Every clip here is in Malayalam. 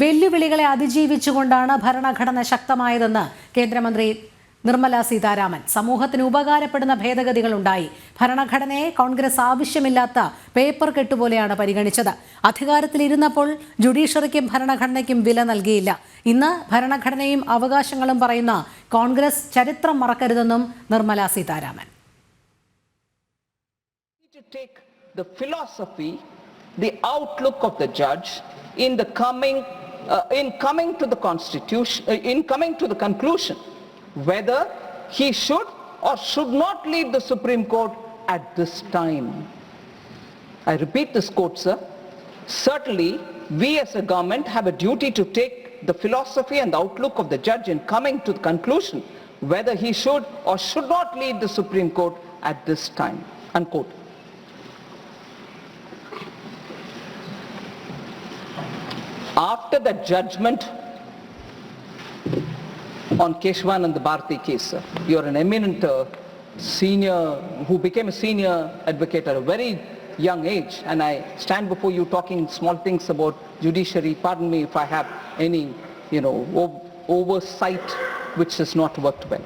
വെല്ലുവിളികളെ അതിജീവിച്ചുകൊണ്ടാണ് ഭരണഘടന ശക്തമായതെന്ന് കേന്ദ്രമന്ത്രി നിർമ്മല സീതാരാമൻ. സമൂഹത്തിന് ഉപകാരപ്പെടുന്ന ഭേദഗതികൾ ഉണ്ടായി ഭരണഘടനയെ കോൺഗ്രസ് ആവശ്യമില്ലാത്ത പേപ്പർ കെട്ടുപോലെയാണ് പരിഗണിച്ചത്. അധികാരത്തിലിരുന്നപ്പോൾ ജുഡീഷ്യറിക്കും ഭരണഘടനയ്ക്കും വില നൽകിയില്ല. ഇന്ന് ഭരണഘടനയും അവകാശങ്ങളും പറയുന്ന കോൺഗ്രസ് ചരിത്രം മറക്കരുതെന്നും Nirmala Sitharaman. Philosophy take the outlook of the judge in the uh, in coming to the constitution, uh, in coming to the conclusion whether he should or should not leave the Supreme Court at this time. I repeat this quote, sir. Certainly, we as a government have a duty to take the philosophy and the outlook of the judge in coming to the conclusion whether he should or should not leave the Supreme Court at this time. Unquote. After the judgment on Keshwanand Bharti case, you're an eminent uh, senior who became a senior advocate at a very young age and I stand before you talking small things about judiciary. Pardon me if I have any, you know, oversight which has not worked well.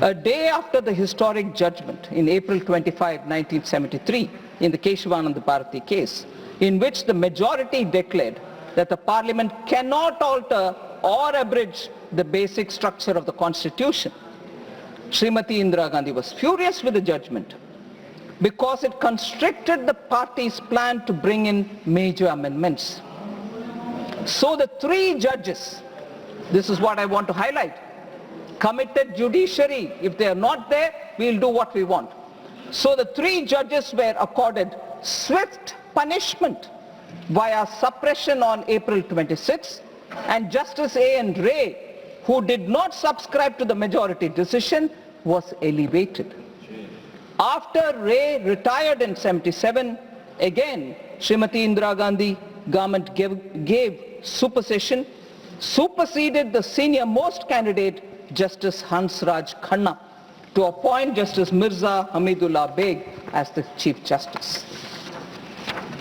A day after the historic judgment in April 25, 1973 in the Keshavanand Bharati case, in which the majority declared that the parliament cannot alter or abridge the basic structure of the constitution, Srimati Indira Gandhi was furious with the judgment because it constricted the party's plan to bring in major amendments. So the three judges, this is what I want to highlight, committed judiciary. If they are not there, we'll do what we want. So the three judges were accorded swift punishment via suppression on April 26 and Justice A. N. Ray, who did not subscribe to the majority decision, was elevated. After Ray retired in 77, again, Srimati Indira Gandhi government gave, gave supersession, superseded the senior most candidate, Justice Hansraj Khanna, to appoint Justice Mirza Hamidullah Beg as the Chief Justice.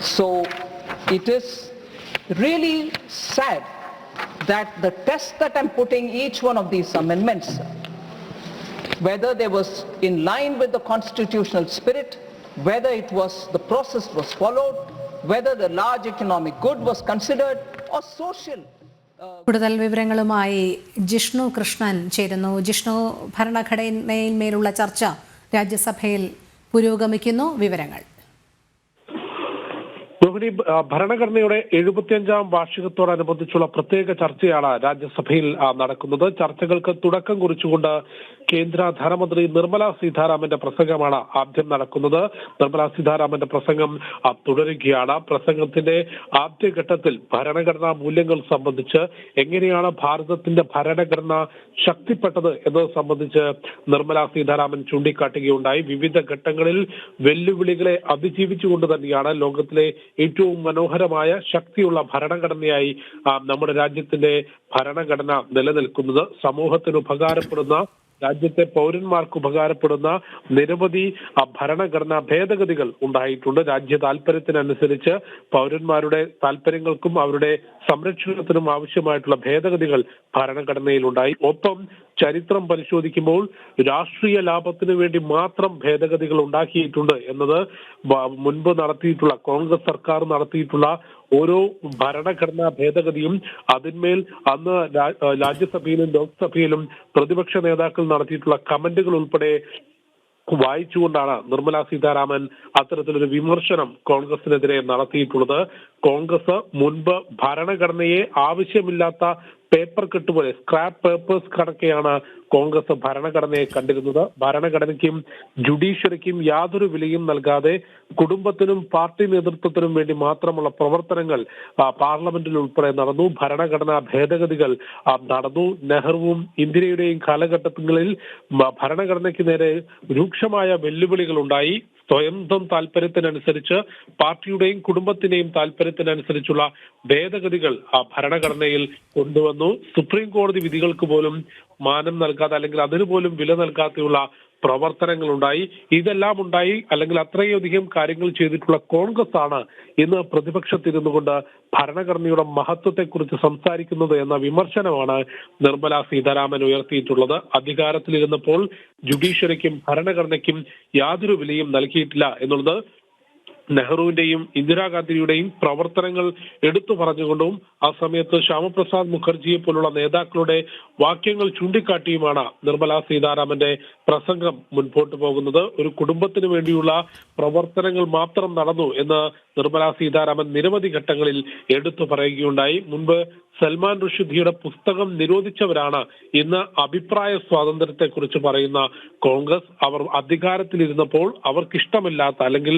So it is really sad that the test that I'm putting each one of these amendments whether they was in line with the constitutional spirit, whether it was, the process was followed, whether the large economic good was considered or social. കൂടുതൽ വിവരങ്ങളുമായി ജിഷ്ണു കൃഷ്ണൻ ചേരുന്നു ജിഷ്ണു ഭരണഘടനയിൽ മേലുള്ള ചർച്ച രാജ്യസഭയിൽ പുരോഗമിക്കുന്നു വിവരങ്ങൾ ആ, ഭരണഘടനയുടെ എഴുപത്തിയഞ്ചാം വാർഷികത്തോടനുബന്ധിച്ചുള്ള പ്രത്യേക ചർച്ചയാണ് രാജ്യസഭയിൽ നടക്കുന്നത്. ചർച്ചകൾക്ക് തുടക്കം കുറിച്ചുകൊണ്ട് കേന്ദ്ര ധനമന്ത്രി നിർമ്മല സീതാരാമന്റെ പ്രസംഗമാണ് ആദ്യം നടക്കുന്നത്. നിർമ്മല സീതാരാമന്റെ പ്രസംഗം തുടരുകയാണ്. പ്രസംഗത്തിന്റെ ആദ്യഘട്ടത്തിൽ ഭരണഘടനാ മൂല്യങ്ങൾ സംബന്ധിച്ച് എങ്ങനെയാണ് ഭാരതത്തിന്റെ ഭരണഘടന ശക്തിപ്പെട്ടത് എന്നത് സംബന്ധിച്ച് നിർമ്മല സീതാരാമൻ ചൂണ്ടിക്കാട്ടുകയുണ്ടായി. വിവിധ ഘട്ടങ്ങളിൽ വെല്ലുവിളികളെ അതിജീവിച്ചുകൊണ്ട് തന്നെയാണ് ലോകത്തിലെ ഏറ്റവും മനോഹരമായ ശക്തിയുള്ള ഭരണഘടനയായി നമ്മുടെ രാജ്യത്തിന്റെ ഭരണഘടന നിലനിൽക്കുന്നത്. സമൂഹത്തിന് ഉപകാരപ്പെടുന്ന രാജ്യത്തെ പൗരന്മാർക്ക് ഉപകാരപ്പെടുന്ന നിരവധി ഭരണഘടനാ ഭേദഗതികൾ ഉണ്ടായിട്ടുണ്ട്. രാജ്യ താല്പര്യത്തിനനുസരിച്ച് പൗരന്മാരുടെ താല്പര്യങ്ങൾക്കും അവരുടെ സംരക്ഷണത്തിനും ആവശ്യമായിട്ടുള്ള ഭേദഗതികൾ ഭരണഘടനയിൽ ഉണ്ടായി ഒപ്പം ചരിത്രം പരിശോധിക്കുമ്പോൾ രാഷ്ട്രീയ ലാഭത്തിന് വേണ്ടി മാത്രം ഭേദഗതികൾ ഉണ്ടാക്കിയിട്ടുണ്ട് എന്നത് മുൻപ് നടത്തിയിട്ടുള്ള കോൺഗ്രസ് സർക്കാർ നടത്തിയിട്ടുള്ള ഓരോ ഭരണഘടനാ ഭേദഗതിയും അതിന്മേൽ അന്ന് രാജ്യസഭയിലും ലോക്സഭയിലും പ്രതിപക്ഷ നേതാക്കൾ നടത്തിയിട്ടുള്ള കമന്റുകൾ ഉൾപ്പെടെ വായിച്ചുകൊണ്ടാണ് നിർമ്മല സീതാരാമൻ അത്തരത്തിലൊരു വിമർശനം കോൺഗ്രസിനെതിരെ നടത്തിയിട്ടുള്ളത്. കോൺഗ്രസ് മുൻപ് ഭരണഘടനയെ ആവശ്യമില്ലാത്ത പേപ്പർ കെട്ട് പോലെ സ്ക്രാപ്പ് പേപ്പേഴ്സ് കണക്കെയാണ് കോൺഗ്രസ് ഭരണഘടനയെ കണ്ടിരുന്നത്. ഭരണഘടനയ്ക്കും ജുഡീഷ്യറിക്കും യാതൊരു വിലയും നൽകാതെ കുടുംബത്തിനും പാർട്ടി നേതൃത്വത്തിനും വേണ്ടി മാത്രമുള്ള പ്രവർത്തനങ്ങൾ പാർലമെന്റിൽ ഉൾപ്പെടെ നടന്നു. ഭരണഘടനാ ഭേദഗതികൾ നടന്നു. നെഹ്റുവും ഇന്ദിരയുടെയും കാലഘട്ടങ്ങളിൽ ഭരണഘടനയ്ക്ക് നേരെ രൂക്ഷമായ വെല്ലുവിളികൾ ഉണ്ടായി സ്വന്തം താല്പര്യത്തിനനുസരിച്ച് പാർട്ടിയുടെയും കുടുംബത്തിന്റെയും താല്പര്യത്തിനനുസരിച്ചുള്ള ഭേദഗതികൾ ആ ഭരണഘടനയിൽ കൊണ്ടുവന്നു. സുപ്രീം കോടതി വിധികൾക്ക് പോലും മാനം നൽകാതെ അല്ലെങ്കിൽ അതിന് പോലും വില നൽകാതെയുള്ള പ്രവർത്തനങ്ങളുണ്ടായി. ഇതെല്ലാം ഉണ്ടായി അല്ലെങ്കിൽ അത്രയധികം കാര്യങ്ങൾ ചെയ്തിട്ടുള്ള കോൺഗ്രസ് ആണ് ഇന്ന് പ്രതിപക്ഷത്തിരുന്നു കൊണ്ട് ഭരണഘടനയുടെ മഹത്വത്തെക്കുറിച്ച് സംസാരിക്കുന്നത് എന്ന വിമർശനമാണ് നിർമ്മല സീതാരാമൻ ഉയർത്തിയിട്ടുള്ളത്. അധികാരത്തിലിരുന്നപ്പോൾ ജുഡീഷ്യറിക്കും ഭരണഘടനയ്ക്കും യാതൊരു വിലയും നൽകിയിട്ടില്ല എന്നുള്ളത് നെഹ്റുവിന്റെയും ഇന്ദിരാഗാന്ധിയുടെയും പ്രവർത്തനങ്ങൾ എടുത്തു പറഞ്ഞുകൊണ്ടും ആ സമയത്ത് ശ്യാമപ്രസാദ് മുഖർജിയെ പോലുള്ള നേതാക്കളുടെ വാക്യങ്ങൾ ചൂണ്ടിക്കാട്ടിയുമാണ് നിർമ്മല സീതാരാമന്റെ പ്രസംഗം മുൻപോട്ട് പോകുന്നത്. ഒരു കുടുംബത്തിന് വേണ്ടിയുള്ള പ്രവർത്തനങ്ങൾ മാത്രം നടന്നു എന്ന് നിർമ്മല സീതാരാമൻ നിരവധി ഘട്ടങ്ങളിൽ എടുത്തു പറയുകയുണ്ടായി. മുൻപ് സൽമാൻ റുഷുദിയുടെ പുസ്തകം നിരോധിച്ചവരാണ് ഇന്ന് അഭിപ്രായ സ്വാതന്ത്ര്യത്തെക്കുറിച്ച് പറയുന്ന കോൺഗ്രസ്. അവർ അധികാരത്തിലിരുന്നപ്പോൾ അവർക്കിഷ്ടമില്ലാത്ത അല്ലെങ്കിൽ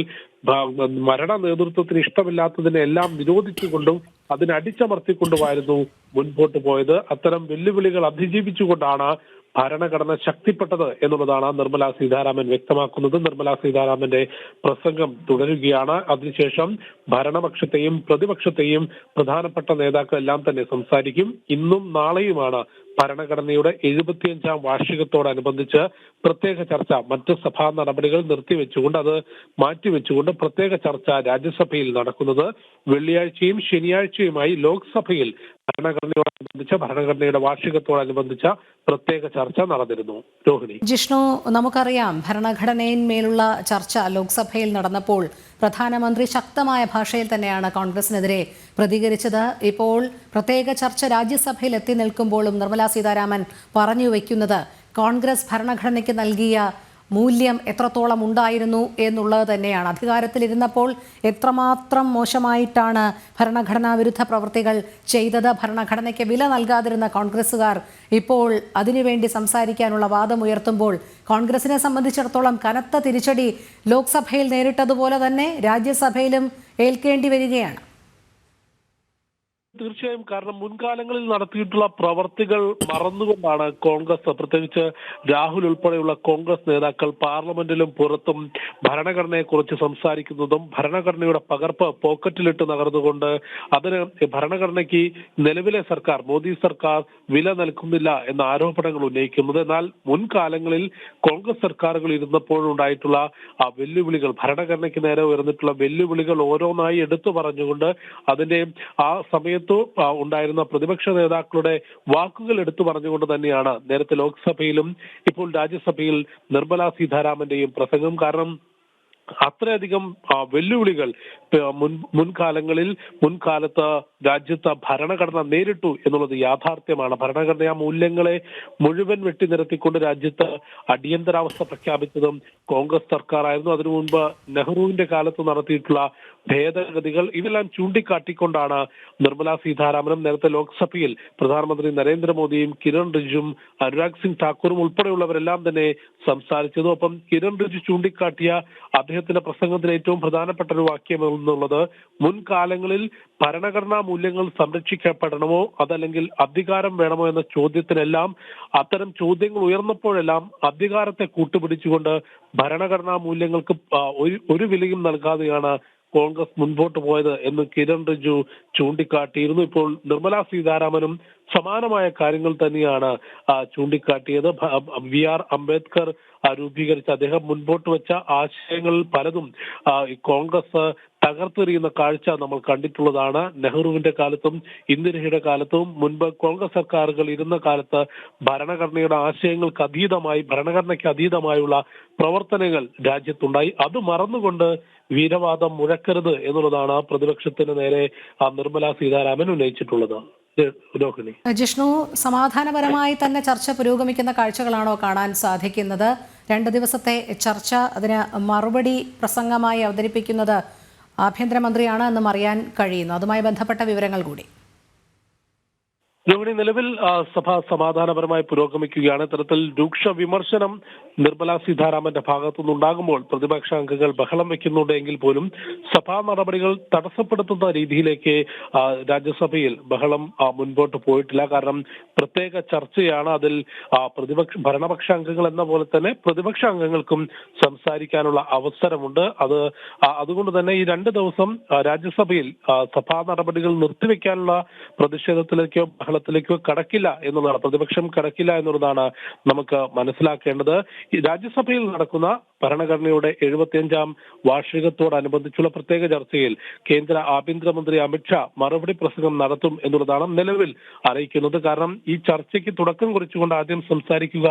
ഭരണ നേതൃത്വത്തിന് ഇഷ്ടമില്ലാത്തതിനെ എല്ലാം നിരോധിച്ചുകൊണ്ടും അതിനടിച്ചമർത്തിക്കൊണ്ടുമായിരുന്നു മുൻപോട്ട് പോയത്. അത്തരം വെല്ലുവിളികൾ അതിജീവിച്ചുകൊണ്ടാണ് ഭരണഘടന ശക്തിപ്പെട്ടത് എന്നുള്ളതാണ് നിർമ്മല സീതാരാമൻ വ്യക്തമാക്കുന്നത്. നിർമ്മല സീതാരാമന്റെ പ്രസംഗം തുടരുകയാണ്. അതിനുശേഷം ഭരണപക്ഷത്തെയും പ്രതിപക്ഷത്തെയും പ്രധാനപ്പെട്ട നേതാക്കളെല്ലാം തന്നെ സംസാരിക്കും. ഇന്നും നാളെയുമാണ് ഭരണഘടനയുടെ എഴുപത്തിയഞ്ചാം വാർഷികത്തോടനുബന്ധിച്ച് പ്രത്യേക ചർച്ച. മറ്റ് സഭാ നടപടികൾ നിർത്തിവെച്ചുകൊണ്ട് അത് മാറ്റിവെച്ചുകൊണ്ട് പ്രത്യേക ചർച്ച രാജ്യസഭയിൽ നടക്കുന്നത്. വെള്ളിയാഴ്ചയും ശനിയാഴ്ചയുമായി ലോക്സഭയിൽ ഭരണഘടനയോടനുബന്ധിച്ച ഭരണഘടനയുടെ വാർഷികത്തോടനുബന്ധിച്ച പ്രത്യേക ചർച്ച നടന്നിരുന്നു. രോഹിണി. ജിഷ്ണു നമുക്കറിയാം ഭരണഘടനയിന്മേലുള്ള ചർച്ച ലോക്സഭയിൽ നടന്നപ്പോൾ പ്രധാനമന്ത്രി ശക്തമായ ഭാഷയിൽ തന്നെയാണ് കോൺഗ്രസിനെതിരെ പ്രതികരിച്ചത്. ഇപ്പോൾ പ്രത്യേക ചർച്ച രാജ്യസഭയിൽ എത്തി നിൽക്കുമ്പോഴും നിർമ്മലാ സീതാരാമൻ പറഞ്ഞു വയ്ക്കുന്നത് കോൺഗ്രസ് ഭരണഘടനയ്ക്ക് നൽകിയ മൂല്യം എത്രത്തോളം ഉണ്ടായിരുന്നു എന്നുള്ളത് തന്നെയാണ്. അധികാരത്തിലിരുന്നപ്പോൾ എത്രമാത്രം മോശമായിട്ടാണ് ഭരണഘടനാ വിരുദ്ധ പ്രവൃത്തികൾ ചെയ്തത്? ഭരണഘടനയ്ക്ക് വില നൽകാതിരുന്ന കോൺഗ്രസ്സുകാർ ഇപ്പോൾ അതിനുവേണ്ടി സംസാരിക്കാനുള്ള വാദം ഉയർത്തുമ്പോൾ കോൺഗ്രസിനെ സംബന്ധിച്ചിടത്തോളം കനത്ത തിരിച്ചടി ലോക്സഭയിൽ നേരിട്ടതുപോലെ തന്നെ രാജ്യസഭയിലും ഏൽക്കേണ്ടി വരികയാണ്. തീർച്ചയായും കാരണം മുൻകാലങ്ങളിൽ നടത്തിയിട്ടുള്ള പ്രവർത്തികൾ മറന്നുകൊണ്ടാണ് കോൺഗ്രസ് പ്രത്യേകിച്ച് രാഹുൽ ഉൾപ്പെടെയുള്ള കോൺഗ്രസ് നേതാക്കൾ പാർലമെന്റിലും പുറത്തും ഭരണഘടനയെക്കുറിച്ച് സംസാരിക്കുന്നതും ഭരണഘടനയുടെ പകർപ്പ് പോക്കറ്റിലിട്ട് നകർന്നുകൊണ്ട് അതിന് ഭരണഘടനയ്ക്ക് നിലവിലെ സർക്കാർ മോദി സർക്കാർ വില നൽകുന്നില്ല എന്ന ആരോപണങ്ങൾ ഉന്നയിക്കുന്നത്. എന്നാൽ മുൻകാലങ്ങളിൽ കോൺഗ്രസ് സർക്കാരുകൾ ഇരുന്നപ്പോഴുണ്ടായിട്ടുള്ള ആ വെല്ലുവിളികൾ ഭരണഘടനയ്ക്ക് നേരെ ഉയർന്നിട്ടുള്ള വെല്ലുവിളികൾ ഓരോന്നായി എടുത്തു പറഞ്ഞുകൊണ്ട് അതിന്റെ ആ സമയത്ത് ആ, ഉണ്ടായിരുന്ന പ്രതിപക്ഷ നേതാക്കളുടെ വാക്കുകൾ എടുത്തു പറഞ്ഞുകൊണ്ട് തന്നെയാണ് നേരത്തെ ലോക്സഭയിലും ഇപ്പോൾ രാജ്യസഭയിൽ നിർമ്മലാ സീതാരാമന്റെയും പ്രസംഗം. കാരണം അത്രയധികം വെല്ലുവിളികൾ മുൻ മുൻകാലങ്ങളിൽ മുൻകാലത്ത് രാജ്യത്ത് ഭരണഘടന നേരിട്ടു എന്നുള്ളത് യാഥാർത്ഥ്യമാണ്. ഭരണഘടനാ മൂല്യങ്ങളെ മുഴുവൻ വെട്ടി നിരത്തിക്കൊണ്ട് രാജ്യത്ത് അടിയന്തരാവസ്ഥ പ്രഖ്യാപിച്ചതും കോൺഗ്രസ് സർക്കാരായിരുന്നു. അതിനു മുൻപ് നെഹ്റുവിന്റെ കാലത്ത് നടത്തിയിട്ടുള്ള ഭേദഗതികൾ ഇതെല്ലാം ചൂണ്ടിക്കാട്ടിക്കൊണ്ടാണ് നിർമ്മലാ സീതാരാമനും നേരത്തെ ലോക്സഭയിൽ പ്രധാനമന്ത്രി നരേന്ദ്രമോദിയും കിരൺ റിജുവും അനുരാഗ് സിംഗ് ഠാക്കൂറും ഉൾപ്പെടെയുള്ളവരെല്ലാം തന്നെ സംസാരിച്ചത്. ഒപ്പം കിരൺ റിജു ചൂണ്ടിക്കാട്ടിയ അദ്ദേഹത്തിന്റെ പ്രസംഗത്തിൽ ഏറ്റവും പ്രധാനപ്പെട്ട ഒരു വാക്യം എന്നുള്ളത് മുൻകാലങ്ങളിൽ ഭരണഘടനാ മൂല്യങ്ങൾ സംരക്ഷിക്കപ്പെടണമോ? അതല്ലെങ്കിൽ അധികാരം വേണമോ? എന്ന ചോദ്യത്തിനെല്ലാം അത്തരം ചോദ്യങ്ങൾ ഉയർന്നപ്പോഴെല്ലാം അധികാരത്തെ കൂട്ടുപിടിച്ചുകൊണ്ട് ഭരണഘടനാ മൂല്യങ്ങൾക്ക് ഒരു വിലയും നൽകാതെയാണ് കോൺഗ്രസ് മുൻപോട്ട് പോയത് എന്ന് കിരൺ റിജു ചൂണ്ടിക്കാട്ടിയിരുന്നു. ഇപ്പോൾ നിർമ്മല സീതാരാമനും സമാനമായ കാര്യങ്ങൾ തന്നെയാണ് ചൂണ്ടിക്കാട്ടിയത്. വി ആർ അംബേദ്കർ രൂപീകരിച്ച അദ്ദേഹം മുൻപോട്ട് വെച്ച ആശയങ്ങളിൽ പലതും കോൺഗ്രസ് തകർത്തെറിയുന്ന കാഴ്ച നമ്മൾ കണ്ടിട്ടുള്ളതാണ്. നെഹ്റുവിന്റെ കാലത്തും ഇന്ദിരയുടെ കാലത്തും മുൻപ് കോൺഗ്രസ് സർക്കാരുകൾ ഇരുന്ന കാലത്ത് ഭരണഘടനയുടെ ആശയങ്ങൾക്ക് അതീതമായി ഭരണഘടനയ്ക്ക് അതീതമായുള്ള പ്രവർത്തനങ്ങൾ രാജ്യത്തുണ്ടായി. അത് മറന്നുകൊണ്ട് വീരവാദം മുഴക്കരുത് എന്നുള്ളതാണ് പ്രതിപക്ഷത്തിന് നേരെ ആ നിർമ്മല സീതാരാമൻ ഉന്നയിച്ചിട്ടുള്ളത്. ജിഷ്ണു സമാധാനപരമായി തന്നെ ചർച്ച പുരോഗമിക്കുന്ന കാഴ്ചകളാണോ കാണാൻ സാധിക്കുന്നത്? രണ്ട് ദിവസത്തെ ചർച്ച അതിന് മറുപടി പ്രസംഗമായി അവതരിപ്പിക്കുന്നത് ആഭ്യന്തരമന്ത്രിയാണ് എന്നും അറിയാൻ കഴിയുന്നു. അതുമായി ബന്ധപ്പെട്ട വിവരങ്ങൾ കൂടി. രോഹിണി നിലവിൽ സഭ സമാധാനപരമായി പുരോഗമിക്കുകയാണ്. ഇത്തരത്തിൽ രൂക്ഷ വിമർശനം നിർമ്മലാ സീതാരാമന്റെ ഭാഗത്തുനിന്നുണ്ടാകുമ്പോൾ പ്രതിപക്ഷ അംഗങ്ങൾ ബഹളം വെക്കുന്നുണ്ടെങ്കിൽ പോലും സഭാ നടപടികൾ തടസ്സപ്പെടുത്തുന്ന രീതിയിലേക്ക് രാജ്യസഭയിൽ ബഹളം മുൻപോട്ട് പോയിട്ടില്ല. കാരണം പ്രത്യേക ചർച്ചയാണ് അതിൽ പ്രതിപക്ഷ ഭരണപക്ഷ അംഗങ്ങൾ എന്ന പോലെ തന്നെ പ്രതിപക്ഷ അംഗങ്ങൾക്കും സംസാരിക്കാനുള്ള അവസരമുണ്ട്. അത് അതുകൊണ്ട് തന്നെ ഈ രണ്ട് ദിവസം രാജ്യസഭയിൽ സഭാ നടപടികൾ നിർത്തിവെക്കാനുള്ള പ്രതിഷേധത്തിലേക്കോ ബഹളത്തിലേക്ക് കടക്കില്ല എന്നുള്ളതാണ്. പ്രതിപക്ഷം കടക്കില്ല എന്നുള്ളതാണ് നമുക്ക് മനസ്സിലാക്കേണ്ടത്. രാജ്യസഭയിൽ നടക്കുന്ന ഭരണഘടനയുടെ എഴുപത്തിയഞ്ചാം വാർഷികത്തോടനുബന്ധിച്ചുള്ള പ്രത്യേക ചർച്ചയിൽ കേന്ദ്ര ആഭ്യന്തരമന്ത്രി അമിത്ഷാ മറുപടി പ്രസംഗം നടത്തും എന്നുള്ളതാണ് നിലവിൽ അറിയിക്കുന്നത്. കാരണം ഈ ചർച്ചയ്ക്ക് തുടക്കം കുറിച്ചുകൊണ്ട് ആദ്യം സംസാരിക്കുക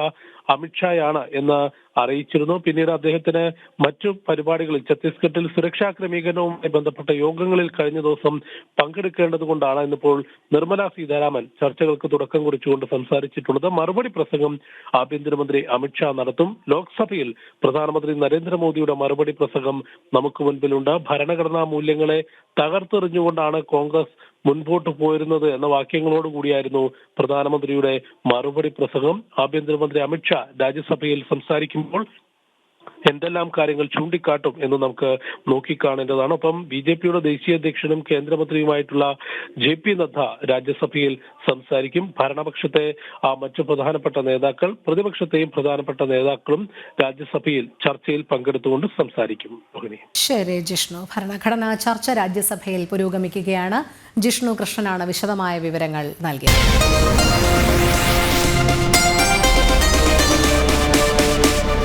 അമിത്ഷായാണ് എന്ന് അറിയിച്ചിരുന്നു. പിന്നീട് അദ്ദേഹത്തിന് മറ്റു പരിപാടികളിൽ ഛത്തീസ്ഗഡിൽ സുരക്ഷാ ക്രമീകരണവുമായി ബന്ധപ്പെട്ട യോഗങ്ങളിൽ കഴിഞ്ഞ ദിവസം പങ്കെടുക്കേണ്ടതുകൊണ്ടാണ് ഇന്നിപ്പോൾ നിർമ്മല സീതാരാമൻ ചർച്ചകൾക്ക് തുടക്കം കുറിച്ചുകൊണ്ട് സംസാരിച്ചിട്ടുള്ളത്. മറുപടി പ്രസംഗം ആഭ്യന്തരമന്ത്രി അമിത്ഷാ നടത്തും. ലോക്സഭയിൽ പ്രധാനമന്ത്രി നരേന്ദ്രമോദിയുടെ മറുപടി പ്രസംഗം നമുക്ക് മുൻപിലുണ്ട്. ഭരണഘടനാ മൂല്യങ്ങളെ തകർത്തെറിഞ്ഞുകൊണ്ടാണ് കോൺഗ്രസ് മുൻപോട്ട് പോയിരുന്നത് എന്ന വാക്യങ്ങളോട് കൂടിയായിരുന്നു പ്രധാനമന്ത്രിയുടെ മറുപടി പ്രസംഗം. ആഭ്യന്തരമന്ത്രി അമിത്ഷാ രാജ്യസഭയിൽ സംസാരിക്കുമ്പോൾ എന്തെല്ലാം കാര്യങ്ങൾ ചൂണ്ടിക്കാട്ടും എന്ന് നമുക്ക് നോക്കിക്കാണേണ്ടതാണ്. ഒപ്പം ബി ജെ പിയുടെ ദേശീയ അധ്യക്ഷനും കേന്ദ്രമന്ത്രിയുമായിട്ടുള്ള ജെ പി നദ്ദ രാജ്യസഭയിൽ സംസാരിക്കും. ഭരണപക്ഷത്തെ മറ്റു പ്രധാനപ്പെട്ട നേതാക്കൾ പ്രതിപക്ഷത്തെയും പ്രധാനപ്പെട്ട നേതാക്കളും രാജ്യസഭയിൽ ചർച്ചയിൽ പങ്കെടുത്തുകൊണ്ട് സംസാരിക്കും. ശരി ജിഷ്ണു. ഭരണഘടനാ ചർച്ച രാജ്യസഭയിൽ പുരോഗമിക്കുകയാണ്. ജിഷ്ണു കൃഷ്ണനാണ് വിശദമായ വിവരങ്ങൾ നൽകിയത്.